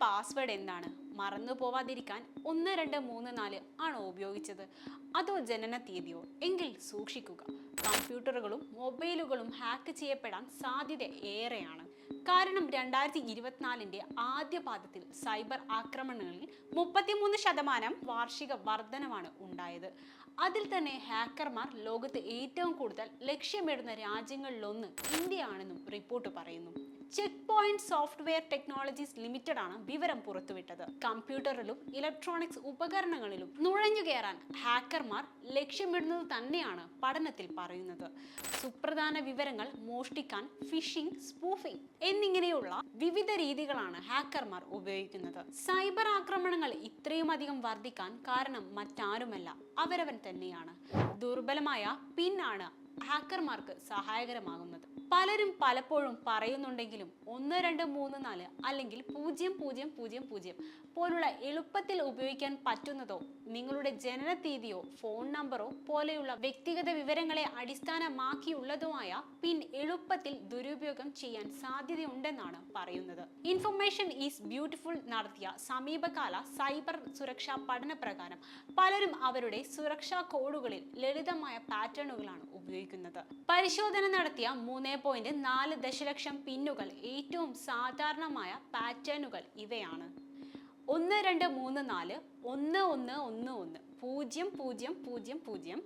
Password എന്താണ്? മറന്നു പോവാതിരിക്കാൻ ഒന്ന് രണ്ട് മൂന്ന് നാല് ആണോ ഉപയോഗിച്ചത്. അതോ ജനന തീയതിയോ? എങ്കിൽ സൂക്ഷിക്കുക. കമ്പ്യൂട്ടറുകളും മൊബൈലുകളും ഹാക്ക് ചെയ്യപ്പെടാൻ സാധ്യത ഏറെയാണ്. കാരണം രണ്ടായിരത്തി ഇരുപത്തിനാലിന്റെ ആദ്യ പാദത്തിൽ സൈബർ ആക്രമണങ്ങളിൽ മുപ്പത്തിമൂന്ന് ശതമാനം വാർഷിക വർധനമാണ് ഉണ്ടായത്. അതിൽ തന്നെ ഹാക്കർമാർ ലോകത്ത് ഏറ്റവും കൂടുതൽ ലക്ഷ്യമിടുന്ന രാജ്യങ്ങളിലൊന്ന് ഇന്ത്യയാണെന്നും റിപ്പോർട്ട് പറയുന്നു. Check point software technologies limited ആണ് വിവരം പുറത്തുവിട്ടത്. കമ്പ്യൂട്ടറിലും ഇലക്ട്രോണിക്സ് ഉപകരണങ്ങളിലും നുഴഞ്ഞു കയറാൻ ഹാക്കർമാർ ലക്ഷ്യമിടുന്നത് തന്നെയാണ് പഠനത്തിൽ പറയുന്നത്. സുപ്രധാന വിവരങ്ങൾ മോഷ്ടിക്കാൻ ഫിഷിംഗ് സ്പൂഫിംഗ് എന്നിങ്ങനെയുള്ള വിവിധ രീതികളാണ് ഹാക്കർമാർ ഉപയോഗിക്കുന്നത്. സൈബർ ആക്രമണങ്ങൾ ഇത്രയും അധികം വർദ്ധിക്കാൻ കാരണം മറ്റാരുമല്ല അവരവൻ തന്നെയാണ്. ദുർബലമായ പിന്നാണ് ഹാക്കർമാർക്ക് സഹായകരമാകുന്നത്. പലരും പലപ്പോഴും പറയുന്നുണ്ടെങ്കിലും ഒന്ന് രണ്ട് മൂന്ന് നാല് അല്ലെങ്കിൽ പൂജ്യം പൂജ്യം പൂജ്യം പൂജ്യം പോലുള്ള എളുപ്പത്തിൽ ഉപയോഗിക്കാൻ പറ്റുന്നതോ നിങ്ങളുടെ ജനന തീയതിയോ ഫോൺ നമ്പറോ പോലെയുള്ള വ്യക്തിഗത വിവരങ്ങളെ അടിസ്ഥാനമാക്കിയുള്ളതുമായ പിൻ എളുപ്പത്തിൽ ദുരുപയോഗം ചെയ്യാൻ സാധ്യതയുണ്ടെന്നാണ് പറയുന്നത്. ഇൻഫർമേഷൻ ഈസ് ബ്യൂട്ടിഫുൾ നടത്തിയ സമീപകാല സൈബർ സുരക്ഷാ പഠന പ്രകാരം പലരും അവരുടെ സുരക്ഷാ കോഡുകളിൽ ലളിതമായ പാറ്റേണുകളാണ് ഉപയോഗിക്കുന്നത്. പരിശോധന നടത്തിയ മൂന്ന് പോയിന്റ് നാല് ദശലക്ഷം പിന്നുകൾ ഏറ്റവും സാധാരണമായ പാറ്റേണുകൾ ഇവയാണ്. ഒന്ന് രണ്ട് മൂന്ന് നാല് ഒന്ന് ഒന്ന് ഒന്ന് ഒന്ന് പൂജ്യം പൂജ്യം പൂജ്യം പൂജ്യം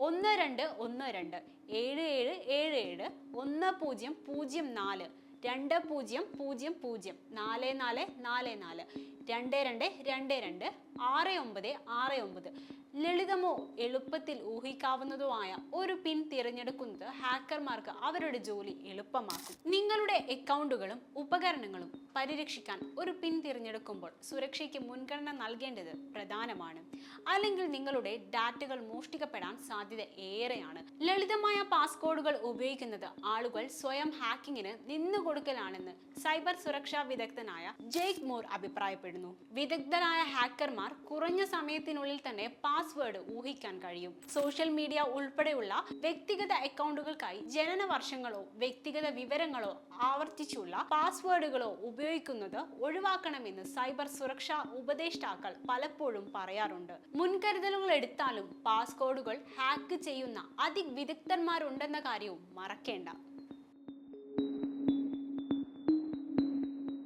ഒന്ന് രണ്ട് ഒന്ന് രണ്ട് ഏഴ് ഏഴ് ഏഴ് ഏഴ് ഒന്ന് പൂജ്യം പൂജ്യം നാല് രണ്ട് പൂജ്യം പൂജ്യം പൂജ്യം നാല് നാല് നാല് നാല് രണ്ട് രണ്ട് രണ്ട് രണ്ട് ആറ് ഒമ്പത് ആറ് ഒമ്പത്. ലളിതമോ എളുപ്പത്തിൽ ഊഹിക്കാവുന്നതോ ആയ ഒരു പിൻ തിരഞ്ഞെടുക്കുന്നത് ഹാക്കർമാർക്ക് അവരുടെ ജോലി എളുപ്പമാക്കും. നിങ്ങളുടെ അക്കൗണ്ടുകളും ഉപകരണങ്ങളും പരിരക്ഷിക്കാൻ ഒരു പിൻ തിരഞ്ഞെടുക്കുമ്പോൾ സുരക്ഷയ്ക്ക് മുൻഗണന നൽകേണ്ടത് പ്രധാനമാണ്. അല്ലെങ്കിൽ നിങ്ങളുടെ ഡാറ്റകൾ മോഷ്ടിക്കപ്പെടാൻ സാധ്യത ഏറെയാണ്. ലളിതമായ പാസ്കോഡുകൾ ഉപയോഗിക്കുന്നത് ആളുകൾ സ്വയം ഹാക്കിങ്ങിന് നിന്നുകൊടുക്കലാണെന്ന് സൈബർ സുരക്ഷാ വിദഗ്ധനായ ജെയ്ക് മോർ അഭിപ്രായപ്പെടുന്നു. വിദഗ്ധരായ ഹാക്കർമാർ കുറഞ്ഞ സമയത്തിനുള്ളിൽ തന്നെ പാസ്വേഡ് ഊഹിക്കാൻ കഴിയും. സോഷ്യൽ മീഡിയ ഉൾപ്പെടെയുള്ള വ്യക്തിഗത അക്കൗണ്ടുകൾക്കായി ജനന വർഷങ്ങളോ വ്യക്തിഗത വിവരങ്ങളോ ആവർത്തിച്ചുള്ള പാസ്വേഡുകളോ ഉപയോഗിക്കുന്നത് ഒഴിവാക്കണമെന്ന് സൈബർ സുരക്ഷാ ഉപദേഷ്ടാക്കൾ പലപ്പോഴും പറയാറുണ്ട്. മുൻകരുതലുകൾ എടുത്താലും പാസ്കോഡുകൾ ഹാക്ക് ചെയ്യുന്ന അതിവിദഗ്ധന്മാരുണ്ടെന്ന കാര്യവും മറക്കേണ്ട.